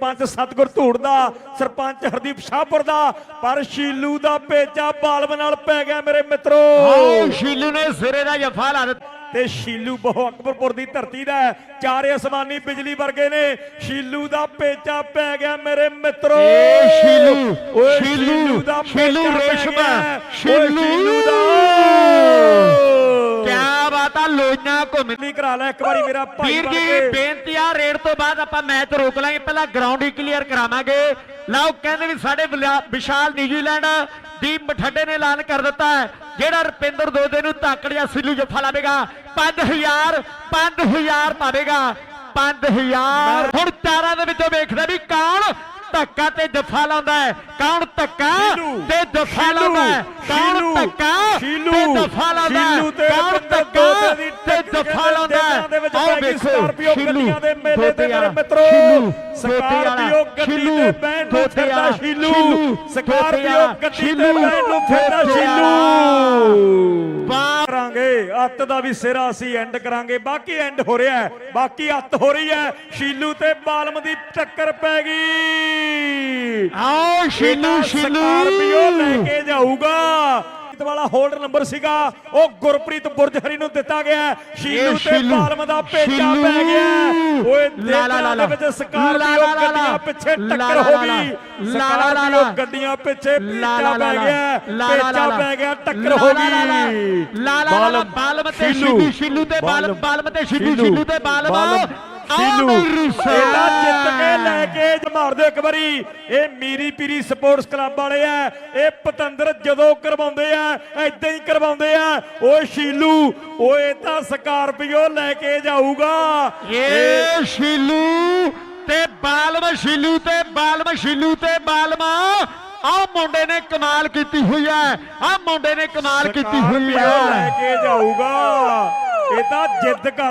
ਪੰਚ ਸਤਗੁਰ ਧੂੜ ਦਾ ਸਰਪੰਚ ਹਰਦੀਪ ਸ਼ਾਹਪੁਰ ਦਾ ਪਰ ਸ਼ੀਲੂ ਦਾ ਭੇਜਾ ਬਾਲਬ ਨਾਲ ਪੈ ਗਿਆ ਮੇਰੇ ਮਿੱਤਰੋ ਆਓ ਸ਼ੀਲੂ ਨੇ ਸਿਰੇ ਦਾ ਜਫਾ ਲਾ ਦਿੱਤਾ ਤੇ ਸ਼ੀਲੂ ਬਹੁ ਅਕਬਰਪੁਰ ਦੀ ਧਰਤੀ ਦਾ ਹੈ। ਚਾਰੇ ਅਸਮਾਨੀ ਬਿਜਲੀ ਵਰਗੇ ਨੇ ਸ਼ੀਲੂ ਦਾ ਪੇਚਾ ਪੈ ਗਿਆ ਮੇਰੇ ਮਿੱਤਰੋ ਏ ਸ਼ੀਲੂ, ਓਏ ਸ਼ੀਲੂ, ਸ਼ੀਲੂ ਪੇਚਾ ਰੇਸ਼ਮਾ, ਸ਼ੀਲੂ। ਸ਼ੀਲੂ ਦਾ ਕਿਆ ਲੋਈਆਂ ਘੁੰਮ ਨਹੀਂ ਕਰਾ ਲੈ ਇੱਕ ਵਾਰੀ ਮੇਰਾ ਭਾਈ ਵੀਰ ਜੀ। ਬੇਨਤੀ ਆ ਰੇਡ ਤੋਂ ਬਾਅਦ ਆਪਾਂ ਮੈਚ ਰੋਕ ਲਾਂਗੇ। ਪਹਿਲਾਂ ਗਰਾਊਂਡ ਹੀ ਕਲੀਅਰ ਕਰਾਵਾਂਗੇ। ਲਓ ਕਹਿੰਦੇ ਵੀ ਸਾਡੇ ਵਿਸ਼ਾਲ ਨਿਊਜ਼ੀਲੈਂਡ ਦੀ ਮਠੱਡੇ ਨੇ ਐਲਾਨ ਕਰ ਦਿੱਤਾ ਹੈ। ਜਿਹੜਾ ਰੁਪਿੰਦਰ ਦੋਦੇ ਨੂੰ ਧਾਕੜ ਜਾਂ ਸਿੱਲੂ ਜੱਫਾ ਲਾਵੇਗਾ 5000 5000 ਪਾਵੇਗਾ। 5000 ਹੁਣ ਚਾਰਾਂ ਦੇ ਵਿੱਚੋਂ ਵੇਖਦਾ ਵੀ ਕੌਣ ਧੱਕਾ ਤੇ ਜੱਫਾ ਲਾਉਂਦਾ ਹੈ। ਕੌਣ ਧੱਕਾ ਤੇ ਜੱਫਾ ਲਾਉਂਦਾ ਹੈ। ਕੌਣ ਧੱਕਾ ਤੇ ਜੱਫਾ ਲਾਉਂਦਾ ਹੈ। ਕੌਣ ਸਕਾਰਪੀਓ ਸ਼ੀਲੂ, ਗੱਡੀਆਂ ਦੇ ਮੇਲੇ ਤੇ ਦੋਤੇ ਮੇਰੇ ਵਾਲਾ, ਮਿੱਤਰੋ ਸ਼ੀਲੂ, ਸਕਾਰਪੀਓ ਗੱਡੀ ਸ਼ੀਲੂ, ਤੇ ਬੈਣ ਨੂੰ ਦੋਤੇ ਫਿਰਦਾ ਵਾਲਾ, ਸ਼ੀਲੂ ਸ਼ੀਲੂ, ਸਕਾਰਪੀਓ ਦੋਤੇ ਵਾਲਾ, ਗੱਡੀ ਤੇ ਸ਼ੀਲੂ, ਬੈਣ ਨੂੰ ਫਿਰਦਾ ਦੋਤੇ ਸ਼ੀਲੂ ਵਾਹ ਕਰਾਂਗੇ ਅੱਤ ਦਾ ਵੀ ਸਿਰਾ ਅਸੀਂ ਐਂਡ ਕਰਾਂਗੇ। ਬਾਕੀ ਐਂਡ ਹੋ ਰਿਹਾ ਹੈ ਬਾਕੀ ਅੱਤ ਹੋ ਰਹੀ ਹੈ। ਸ਼ੀਲੂ ਤੇ ਬਾਲਮ ਦੀ ਟੱਕਰ ਪੈ ਗਈ। ਆਓ ਸ਼ੀਲੂ ਸ਼ੀਲੂ ਸਕਾਰਪੀਓ ਲੈ ਕੇ ਜਾਊਗਾ। ਪ੍ਰੀਤ ਵਾਲਾ ਹੋਲਡ ਨੰਬਰ ਸੀਗਾ ਉਹ ਗੁਰਪ੍ਰੀਤ ਬੁਰਜ ਹਰੀ ਨੂੰ ਦਿੱਤਾ ਗਿਆ। ਸ਼ੀਲੂ ਤੇ ਬਾਲਮ ਦਾ ਪੇਚਾ। ਪੈ ਗਿਆ। ਓਏ ਲਾ ਲਾ ਲਾ ਦੇ ਵਿੱਚ। ਸਕਾਰਪੀਓ ਗੱਡੀਆਂ। ਪਿੱਛੇ ਟੱਕਰ ਹੋ ਗਈ ਲਾ ਲਾ ਲਾ ਸਕਾਰਪੀਓ ਲਾ। ਗੱਡੀਆਂ ਪਿੱਛੇ ਪੇਚਾ ਪੈ। ਗਿਆ ਪੇਚਾ। ਪੈ ਗਿਆ ਟੱਕਰ ਹੋ। ਗਈ ਲਾ ਲਾ ਲਾ ਲਾ ਬਾਲਮ ਤੇ ਸ਼ੀਲੂ ਸ਼ੀਲੂ ਤੇ ਬਾਲਮ ਬਾਲਮ ਤੇ ਸ਼ੀਲੂ ਸ਼ੀਲੂ ਤੇ ਬਾਲਮ ਸ਼ੀਲੂ। ਇਹਦਾ ਜਿੱਤ ਕੇ ਲੈ ਕੇ ਮਾਰ ਦਿਓ ਇੱਕ ਵਾਰੀ। ਇਹ ਮੀਰੀ ਪੀਰੀ ਸਪੋਰਟਸ ਕਲੱਬ ਵਾਲੇ ਆ। ਇਹ ਪਤੰਦਰ ਜਦੋਂ ਕਰਵਾਉਂਦੇ ਆ ਐਦਾਂ ਹੀ ਕਰਵਾਉਂਦੇ ਆ। ਓਏ ਸ਼ੀਲੂ ਓਏ ਤਾਂ ਸਕਾਰਪੀਓ ਲੈ ਕੇ ਜਾਊਗਾ। ਇਹ ਸ਼ੀਲੂ ਤੇ ਬਾਲਮ ਸ਼ੀਲੂ ਤੇ ਬਾਲਮ ਸ਼ੀਲੂ ਤੇ ਬਾਲਮ। ਆ ਮੁੰਡੇ ਨੇ ਕਮਾਲ ਕੀਤੀ ਹੋਈ ਹੈ ਆ ਮੁੰਡੇ ਨੇ ਕਮਾਲ ਕੀਤੀ ਹੋਈ ਸਕਾਰਪੀਓ ਲੈ ਹੈ ਕੇ ਜਾਊਗਾ। ਇਹ ਤਾਂ ਜਿੱਦ ਕਰ